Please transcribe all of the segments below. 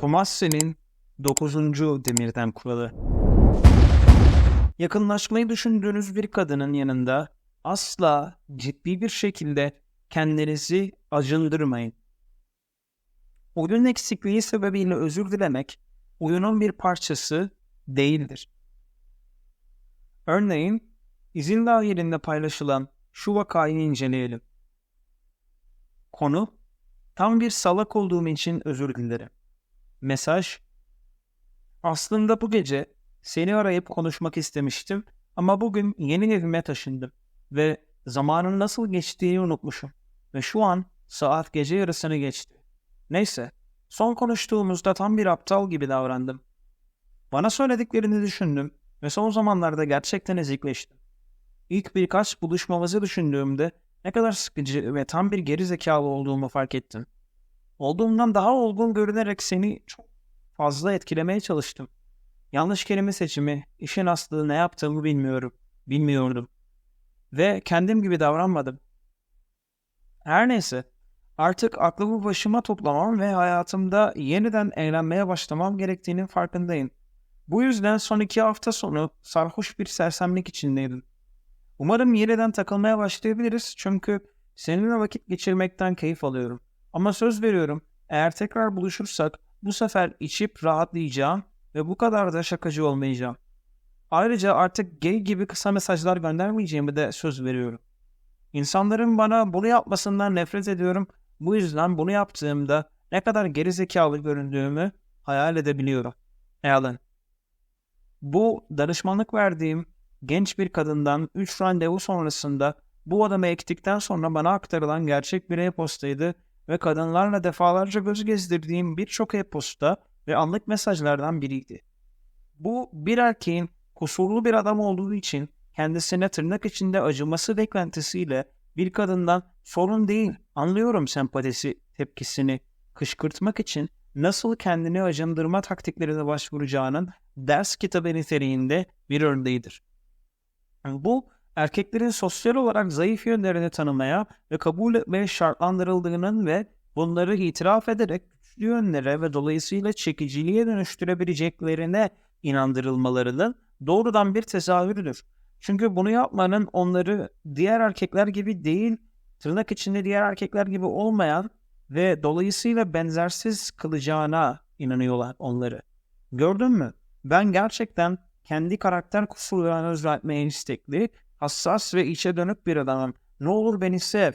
Tomassi'nin 9. demirden kuralı. Yakınlaşmayı düşündüğünüz bir kadının yanında asla ciddi bir şekilde kendinizi acındırmayın. Oyun eksikliği sebebiyle özür dilemek oyunun bir parçası değildir. Örneğin izin dahilinde paylaşılan şu vakayı inceleyelim. Konu, tam bir salak olduğum için özür dilerim. Mesaj, aslında bu gece seni arayıp konuşmak istemiştim ama bugün yeni evime taşındım ve zamanın nasıl geçtiğini unutmuşum ve şu an saat gece yarısını geçti. Neyse, son konuştuğumuzda tam bir aptal gibi davrandım. Bana söylediklerini düşündüm ve son zamanlarda gerçekten ezikleştim. İlk birkaç buluşmamızı düşündüğümde ne kadar sıkıcı ve tam bir geri zekalı olduğumu fark ettim. Olduğumdan daha olgun görünerek seni çok fazla etkilemeye çalıştım. Yanlış kelime seçimi, işin aslı ne yaptığımı bilmiyorum. Bilmiyordum. Ve kendim gibi davranmadım. Her neyse, artık aklımı başıma toplamam ve hayatımda yeniden eğlenmeye başlamam gerektiğinin farkındayım. Bu yüzden son iki hafta sonu sarhoş bir sersemlik içindeydim. Umarım yeniden takılmaya başlayabiliriz çünkü seninle vakit geçirmekten keyif alıyorum. Ama söz veriyorum eğer tekrar buluşursak bu sefer içip rahatlayacağım ve bu kadar da şakacı olmayacağım. Ayrıca artık gay gibi kısa mesajlar göndermeyeceğimi de söz veriyorum. İnsanların bana bunu yapmasından nefret ediyorum. Bu yüzden bunu yaptığımda ne kadar gerizekalı göründüğümü hayal edebiliyorum. Alan. Bu danışmanlık verdiğim genç bir kadından 3 randevu sonrasında bu adamı ektikten sonra bana aktarılan gerçek bir e-postaydı ve kadınlarla defalarca göz gezdirdiğim birçok e-posta ve anlık mesajlardan biriydi. Bu bir erkeğin kusurlu bir adam olduğu için kendisine tırnak içinde acıması beklentisiyle bir kadından sorun değil anlıyorum sempatisi tepkisini kışkırtmak için nasıl kendini acındırma taktiklerine başvuracağının ders kitabı niteliğinde bir örneğidir. Bu erkeklerin sosyal olarak zayıf yönlerini tanımaya ve kabul etmeye şartlandırıldığının ve bunları itiraf ederek güçlü yönlere ve dolayısıyla çekiciliğe dönüştürebileceklerine inandırılmalarının doğrudan bir tezahürüdür. Çünkü bunu yapmanın onları diğer erkekler gibi değil, tırnak içinde diğer erkekler gibi olmayan ve dolayısıyla benzersiz kılacağına inanıyorlar onları. Gördün mü? Ben gerçekten kendi karakter kusurlarını düzeltmeye istekli, hassas ve içe dönük bir adamım. Ne olur beni sev.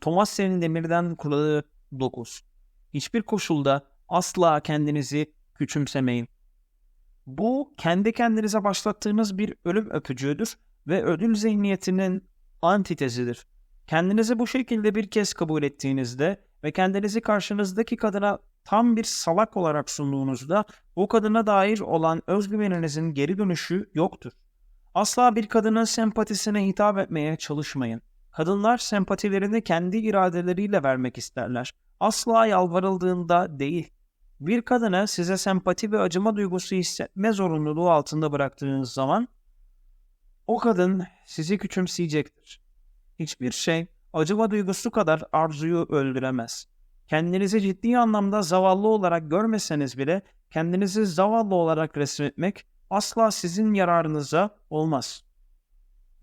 Thomas senin demirden kuralı 9. Hiçbir koşulda asla kendinizi küçümsemeyin. Bu kendi kendinize başlattığınız bir ölüm öpücüğüdür ve ödül zihniyetinin antitezidir. Kendinizi bu şekilde bir kez kabul ettiğinizde ve kendinizi karşınızdaki kadına tam bir salak olarak sunduğunuzda o kadına dair olan özgüveninizin geri dönüşü yoktur. Asla bir kadının sempatisine hitap etmeye çalışmayın. Kadınlar sempatilerini kendi iradeleriyle vermek isterler. Asla yalvarıldığında değil. Bir kadına size sempati ve acıma duygusu hissetme zorunluluğu altında bıraktığınız zaman o kadın sizi küçümseyecektir. Hiçbir şey acıma duygusu kadar arzuyu öldüremez. Kendinizi ciddi anlamda zavallı olarak görmeseniz bile kendinizi zavallı olarak resmetmek asla sizin yararınıza olmaz.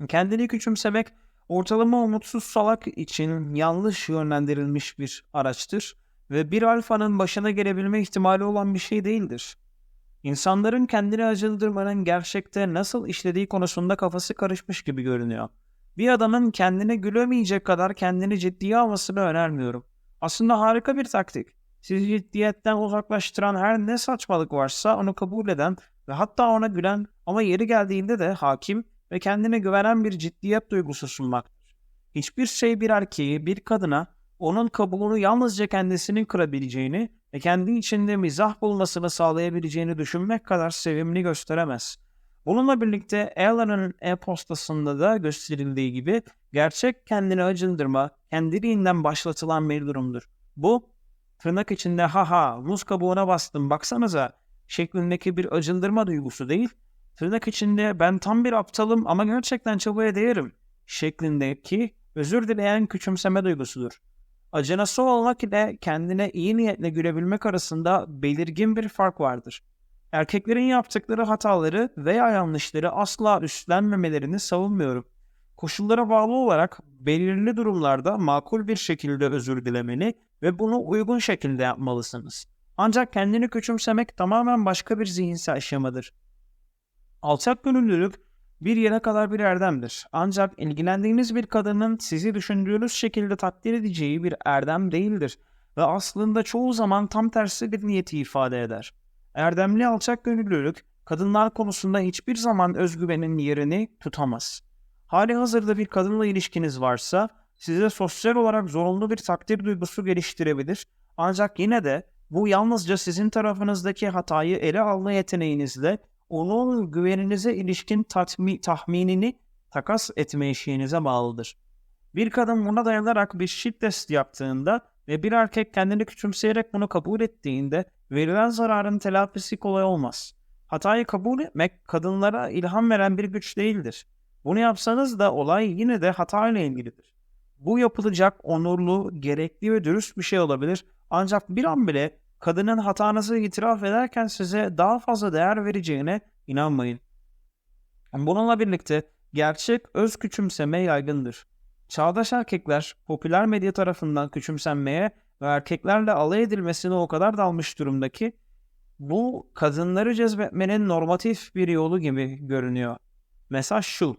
Kendini küçümsemek ortalama umutsuz salak için yanlış yönlendirilmiş bir araçtır ve bir alfanın başına gelebilme ihtimali olan bir şey değildir. İnsanların kendini acıldırmanın gerçekte nasıl işlediği konusunda kafası karışmış gibi görünüyor. Bir adamın kendine gülemeyecek kadar kendini ciddiye almasını önermiyorum. Aslında harika bir taktik. Sizi ciddiyetten uzaklaştıran her ne saçmalık varsa onu kabul eden ve hatta ona gülen ama yeri geldiğinde de hakim ve kendine güvenen bir ciddiyet duygusu sunmaktır. Hiçbir şey bir erkeği, bir kadına onun kabulünü yalnızca kendisinin kırabileceğini ve kendi içinde mizah bulmasını sağlayabileceğini düşünmek kadar sevimli gösteremez. Bununla birlikte Alan'ın e-postasında da gösterildiği gibi gerçek kendini acındırma kendiliğinden başlatılan bir durumdur. Bu tırnak içinde haha muz kabuğuna bastım baksanıza şeklindeki bir acındırma duygusu değil, tırnak içinde ben tam bir aptalım ama gerçekten çabaya değerim şeklindeki özür dileyen küçümseme duygusudur. Acınası olmak ile kendine iyi niyetle gülebilmek arasında belirgin bir fark vardır. Erkeklerin yaptıkları hataları veya yanlışları asla üstlenmemelerini savunmuyorum. Koşullara bağlı olarak belirli durumlarda makul bir şekilde özür dilemeli ve bunu uygun şekilde yapmalısınız. Ancak kendini küçümsemek tamamen başka bir zihinsel aşamadır. Alçak gönüllülük bir yere kadar bir erdemdir. Ancak ilgilendiğiniz bir kadının sizi düşündüğünüz şekilde takdir edeceği bir erdem değildir ve aslında çoğu zaman tam tersi bir niyeti ifade eder. Erdemli alçak gönüllülük kadınlar konusunda hiçbir zaman özgüvenin yerini tutamaz. Hali hazırda bir kadınla ilişkiniz varsa size sosyal olarak zorunlu bir takdir duygusu geliştirebilir ancak yine de bu yalnızca sizin tarafınızdaki hatayı ele alma yeteneğinizle onun güveninize ilişkin tatmi, tahminini takas etme eşiğinize bağlıdır. Bir kadın buna dayanarak bir test yaptığında ve bir erkek kendini küçümseyerek bunu kabul ettiğinde verilen zararın telafisi kolay olmaz. Hatayı kabul etmek kadınlara ilham veren bir güç değildir. Bunu yapsanız da olay yine de hata ile ilgilidir. Bu yapılacak onurlu, gerekli ve dürüst bir şey olabilir ancak bir an bile kadının hatanızı itiraf ederken size daha fazla değer vereceğine inanmayın. Bununla birlikte gerçek öz küçümseme yaygındır. Çağdaş erkekler popüler medya tarafından küçümsenmeye ve erkeklerle alay edilmesine o kadar dalmış durumda ki bu kadınları cezbetmenin normatif bir yolu gibi görünüyor. Mesaj şu.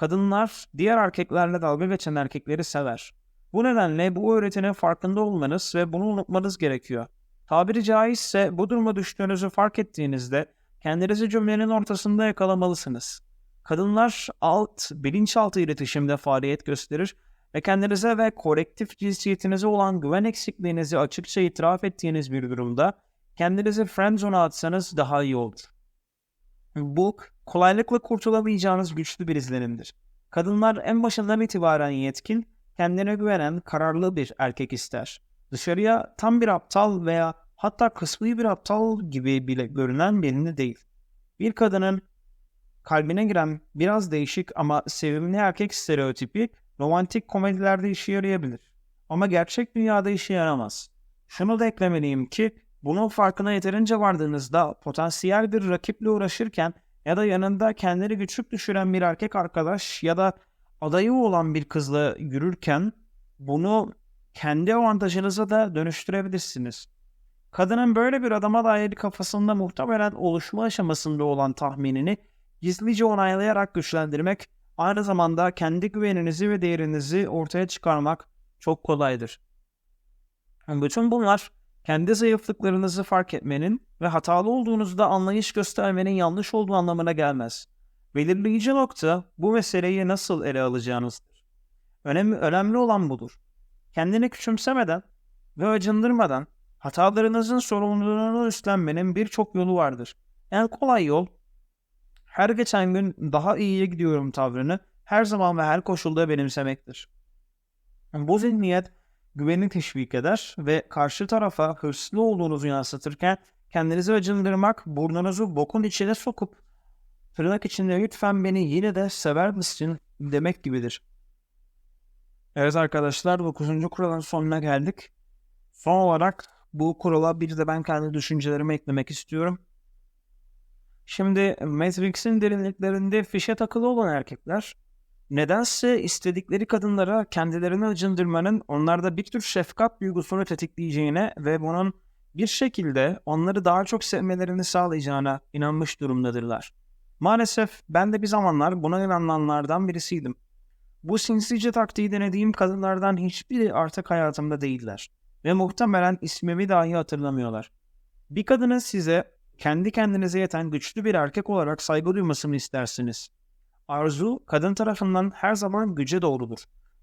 Kadınlar diğer erkeklerle dalga geçen erkekleri sever. Bu nedenle bu öğretinin farkında olmanız ve bunu unutmanız gerekiyor. Tabiri caizse bu duruma düştüğünüzü fark ettiğinizde kendinizi cümlenin ortasında yakalamalısınız. Kadınlar alt, bilinçaltı iletişimde faaliyet gösterir ve kendinize ve korektif cinsiyetinize olan güven eksikliğinizi açıkça itiraf ettiğiniz bir durumda kendinizi friendzone'a atsanız daha iyi olur. Bu kolaylıkla kurtulamayacağınız güçlü bir izlenimdir. Kadınlar en başından itibaren yetkin, kendine güvenen, kararlı bir erkek ister. Dışarıya tam bir aptal veya hatta kısmi bir aptal gibi bile görünen birini değil. Bir kadının kalbine giren biraz değişik ama sevimli erkek stereotipi romantik komedilerde işe yarayabilir. Ama gerçek dünyada işe yaramaz. Şunu da eklemeliyim ki bunun farkına yeterince vardığınızda potansiyel bir rakiple uğraşırken ya da yanında kendini güçlük düşüren bir erkek arkadaş ya da adayı olan bir kızla yürürken bunu kendi avantajınıza da dönüştürebilirsiniz. Kadının böyle bir adama dair kafasında muhtemelen oluşma aşamasında olan tahminini gizlice onaylayarak güçlendirmek, aynı zamanda kendi güveninizi ve değerinizi ortaya çıkarmak çok kolaydır. Bütün bunlar kendi zayıflıklarınızı fark etmenin ve hatalı olduğunuzda anlayış göstermenin yanlış olduğu anlamına gelmez. Belirleyici nokta bu meseleyi nasıl ele alacağınızdır. Önemli, önemli olan budur. Kendini küçümsemeden ve acındırmadan hatalarınızın sorumluluğunu üstlenmenin birçok yolu vardır. En kolay yol her geçen gün daha iyiye gidiyorum tavrını her zaman ve her koşulda benimsemektir. Bu zihniyet güveni teşvik eder ve karşı tarafa hırslı olduğunuzu yansıtırken kendinizi acındırmak, burnunuzu bokun içine sokup tırnak içinde lütfen beni yine de sever misin demek gibidir. Evet arkadaşlar 9. kuralın sonuna geldik. Son olarak bu kurala bir de ben kendi düşüncelerimi eklemek istiyorum. Şimdi Matrix'in derinliklerinde fişe takılı olan erkekler nedense istedikleri kadınlara kendilerini acındırmanın onlarda bir tür şefkat duygusunu tetikleyeceğine ve bunun bir şekilde onları daha çok sevmelerini sağlayacağına inanmış durumdadırlar. Maalesef ben de bir zamanlar buna inananlardan birisiydim. Bu sinsice taktiği denediğim kadınlardan hiçbiri artık hayatımda değiller ve muhtemelen ismimi dahi hatırlamıyorlar. Bir kadının size kendi kendinize yeten güçlü bir erkek olarak saygı duymasını istersiniz. Arzu, kadın tarafından her zaman güce doğrudur.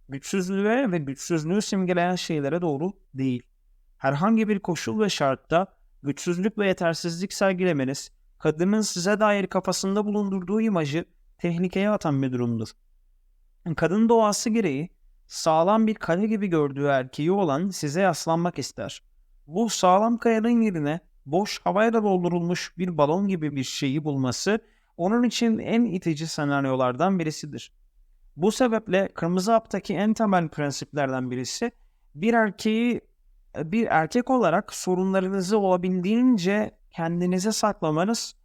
Güçsüzlüğe ve güçsüzlüğü simgeleyen şeylere doğru değil. Herhangi bir koşul ve şartta güçsüzlük ve yetersizlik sergilemeniz, kadının size dair kafasında bulundurduğu imajı tehlikeye atan bir durumdur. Kadın doğası gereği sağlam bir kale gibi gördüğü erkeği olan size yaslanmak ister. Bu sağlam kayanın yerine boş havayla doldurulmuş bir balon gibi bir şeyi bulması onun için en itici senaryolardan birisidir. Bu sebeple Kırmızı Hap'taki en temel prensiplerden birisi Bir erkeği bir erkek olarak sorunlarınızı olabildiğince kendinize saklamanız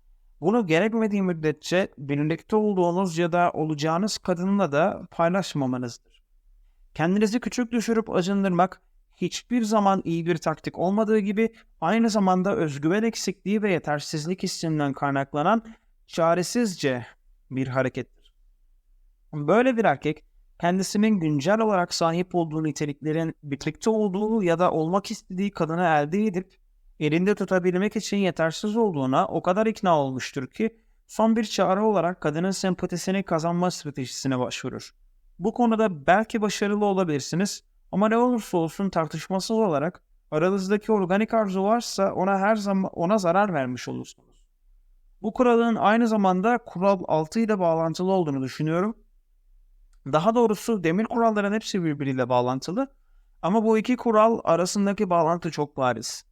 bunu gerekmediği müddetçe birlikte olduğunuz ya da olacağınız kadınla da paylaşmamanızdır. Kendinizi küçük düşürüp acındırmak hiçbir zaman iyi bir taktik olmadığı gibi aynı zamanda özgüven eksikliği ve yetersizlik hissinden kaynaklanan çaresizce bir harekettir. Böyle bir erkek kendisinin güncel olarak sahip olduğu niteliklerin birlikte olduğu ya da olmak istediği kadını elde edip elinde tutabilmek için yetersiz olduğuna o kadar ikna olmuştur ki son bir çare olarak kadının sempatisini kazanma stratejisine başvurur. Bu konuda belki başarılı olabilirsiniz ama ne olursa olsun tartışmasız olarak aranızdaki organik arzu varsa ona her zaman ona zarar vermiş olursunuz. Bu kuralın aynı zamanda kural 6 ile bağlantılı olduğunu düşünüyorum. Daha doğrusu demir kuralların hepsi birbiriyle bağlantılı ama bu iki kural arasındaki bağlantı çok bariz.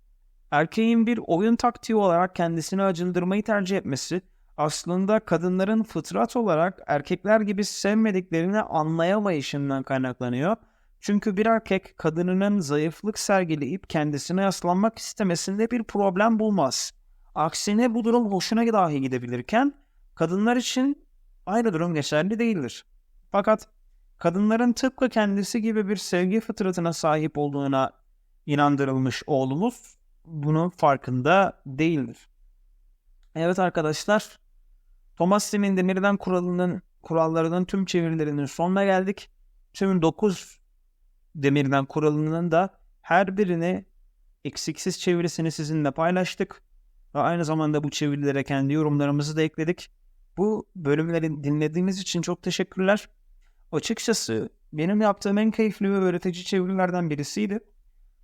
Erkeğin bir oyun taktiği olarak kendisini acındırmayı tercih etmesi aslında kadınların fıtrat olarak erkekler gibi sevmediklerini anlayamayışından kaynaklanıyor. Çünkü bir erkek kadınının zayıflık sergileyip kendisine yaslanmak istemesinde bir problem bulmaz. Aksine bu durum hoşuna dahi gidebilirken kadınlar için aynı durum geçerli değildir. Fakat kadınların tıpkı kendisi gibi bir sevgi fıtratına sahip olduğuna inandırılmış oğlumuz bunun farkında değildir. Evet arkadaşlar, Thomas Sim'in Demirden kuralının kurallarının tüm çevirilerinin sonuna geldik. Tüm 9 Demirden kuralının da her birini eksiksiz çevirisini sizinle paylaştık. Ve aynı zamanda bu çevirilere kendi yorumlarımızı da ekledik. Bu bölümleri dinlediğiniz için çok teşekkürler. Açıkçası benim yaptığım en keyifli ve öğretici çevirilerden birisiydi.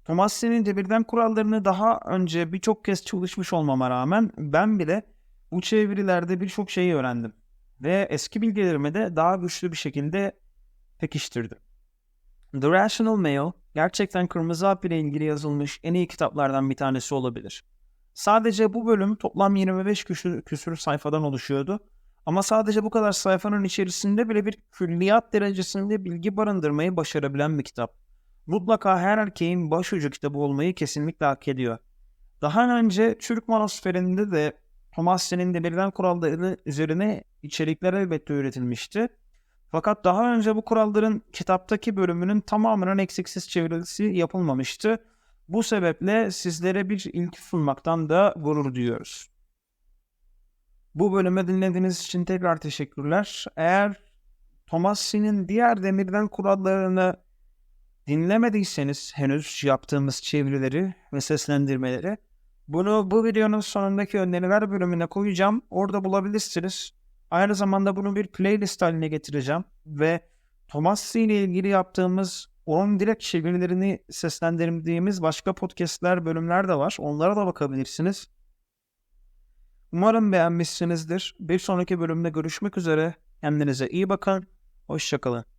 Tomassi'nin devirden kurallarını daha önce birçok kez çalışmış olmama rağmen ben bile bu çevirilerde birçok şeyi öğrendim. Ve eski bilgilerimi de daha güçlü bir şekilde pekiştirdim. The Rational Male gerçekten Kırmızı Hap ile ilgili yazılmış en iyi kitaplardan bir tanesi olabilir. Sadece bu bölüm toplam 25 küsür, küsür sayfadan oluşuyordu. Ama sadece bu kadar sayfanın içerisinde bile bir külliyat derecesinde bilgi barındırmayı başarabilen bir kitap mutlaka her erkeğin başucu kitabı olmayı kesinlikle hak ediyor. Daha önce Türk manosferinde de Thomas'ın belirlen kuralları üzerine içerikler elbette üretilmişti. Fakat daha önce bu kuralların kitaptaki bölümünün tamamının eksiksiz çevirisi yapılmamıştı. Bu sebeple sizlere bir ilk sunmaktan da gurur duyuyoruz. Bu bölümü dinlediğiniz için tekrar teşekkürler. Eğer Thomas'ın diğer demirden kurallarını dinlemediyseniz henüz yaptığımız çevirileri ve seslendirmeleri bunu bu videonun sonundaki öneriler bölümüne koyacağım. Orada bulabilirsiniz. Aynı zamanda bunu bir playlist haline getireceğim ve Thomas ile ilgili yaptığımız onun direkt çevirilerini seslendirdiğimiz başka podcastler, bölümler de var. Onlara da bakabilirsiniz. Umarım beğenmişsinizdir. Bir sonraki bölümde görüşmek üzere. Kendinize iyi bakın. Hoşçakalın.